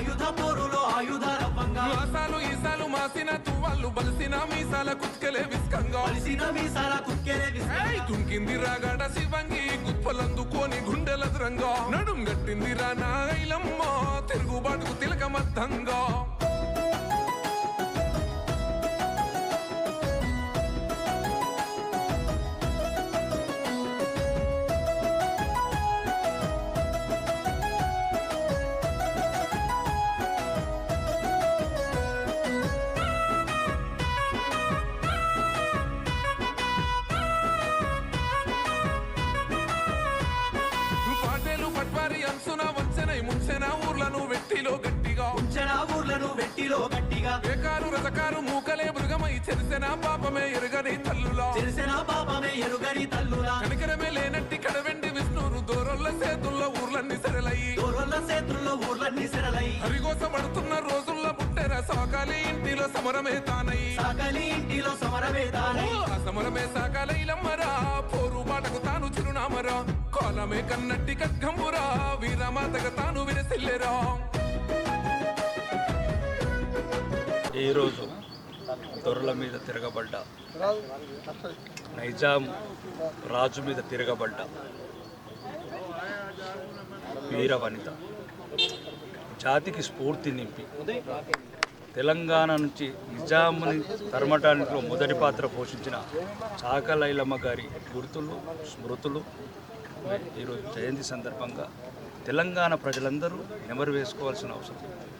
ఆయుధ పోరులో ఆయుధ రవ్వంగా. ఆసాలు ఈసాలు మాసిన తువ్వాళ్ళు బలిసిన మీసాల కుత్కెలే విస్కంగా. కలిసిన మీసాల కుక్కెరే ఏయ్, తుంకింది రాగాడ శివంగి గుప్పలందుకోని గుండెల ద్రంగా. నడుం గట్టింది రా నాయలమ్మ తిరుగుబాటుకు తిలకమద్దంగా. చెరిసెన పాపమే ఎరుగని తల్లులా? తెలిసిన పాపమే ఎరుగని తల్లులా? కనికరమే లేనట్టి కడవెండి విష్ణురు దూరల్ల సేతుల్లో ఊర్లన్నీ సరళయి దూరల్ల చేతుల్లో ఊర్లన్నీ సెరలై హరిగోసపడుతున్న రోజుల్లో పుట్టెర సాకాలి ఇంటిలో సమరమే తానై సాకలి ఇంటిలో సమరవేదానై ఆ సమరమే సాకాలైలమ్మరా పోరు బాటకు తాను చిరునామరా. కాలమే కన్నట్టి ఖడ్గంబురా. వీరమాతగా తాను విరసిల్లెరా. ఈరోజు దొరల మీద తిరగబడ్డ. నైజాం రాజు మీద తిరగబడ్డ. వీర వనిత. జాతికి స్ఫూర్తి నింపి. తెలంగాణ నుంచి నిజాంని తరమటానిలో మొదటి పాత్ర పోషించిన చాకలైలమ్మ గారి గుర్తులు స్మృతులు. ఈరోజు జయంతి సందర్భంగా తెలంగాణ ప్రజలందరూ నెమరు వేసుకోవాల్సిన అవసరం ఉంది.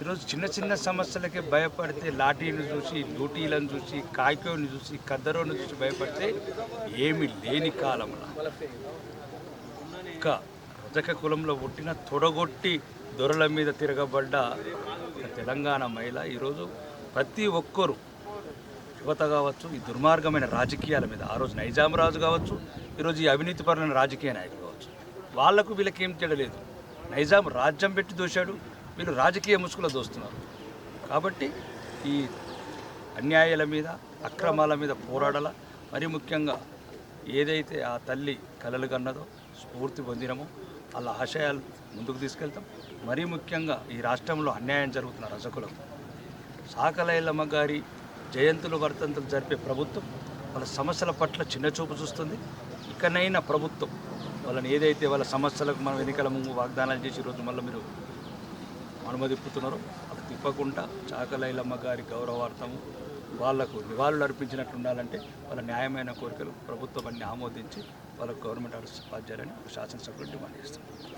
ఈరోజు చిన్న చిన్న సమస్యలకే భయపడితే లాఠీని చూసి లూటీలను చూసి కాయకోని చూసి కద్దరోని చూసి భయపడితే ఏమి లేని కాలంలో. ఒక్క రజక కులంలో పుట్టిన తొడగొట్టి దొరల మీద తిరగబడ్డ తెలంగాణ మహిళ ఈరోజు ప్రతి ఒక్కరూ యువత కావచ్చు ఈ దుర్మార్గమైన రాజకీయాల మీద ఆ రోజు నైజాం రాజు కావచ్చు ఈరోజు ఈ అవినీతిపరమైన రాజకీయ నాయకులు కావచ్చు వాళ్ళకు వీళ్ళకేం ఏం తేడలేదు నైజాం రాజ్యం పెట్టి దూశాడు వీళ్ళు రాజకీయ ముసుగులో దోస్తున్నారు. కాబట్టి ఈ అన్యాయాల మీద అక్రమాల మీద పోరాడాల మరి ముఖ్యంగా ఏదైతే ఆ తల్లి కలలు కన్నదో స్ఫూర్తి పొందినమో వాళ్ళ ఆశయాలు ముందుకు తీసుకెళ్తాం. మరీ ముఖ్యంగా ఈ రాష్ట్రంలో అన్యాయం జరుగుతున్న రజకులకు. సాకలైలమ్మ గారి జయంతులు వర్తంతులు జరిపే ప్రభుత్వం వాళ్ళ సమస్యల పట్ల చిన్నచూపు చూస్తుంది. ఇకనైనా ప్రభుత్వం వాళ్ళని ఏదైతే వాళ్ళ సమస్యలకు మనం ఎన్నికల ముందు వాగ్దానాలు చేసి ఈరోజు మళ్ళీ మీరు అనుమతిప్పుతున్నారో అది తిప్పకుండా చాకలైలమ్మ గారి గౌరవార్థము వాళ్ళకు నివాళులు అర్పించినట్టు ఉండాలంటే వాళ్ళ న్యాయమైన కోరికలు ప్రభుత్వం అన్ని ఆమోదించి వాళ్ళకు గవర్నమెంట్ ఆర్డర్స్ పాస్ ఒక శాసనసభ్యులు డిమాండ్ చేస్తారు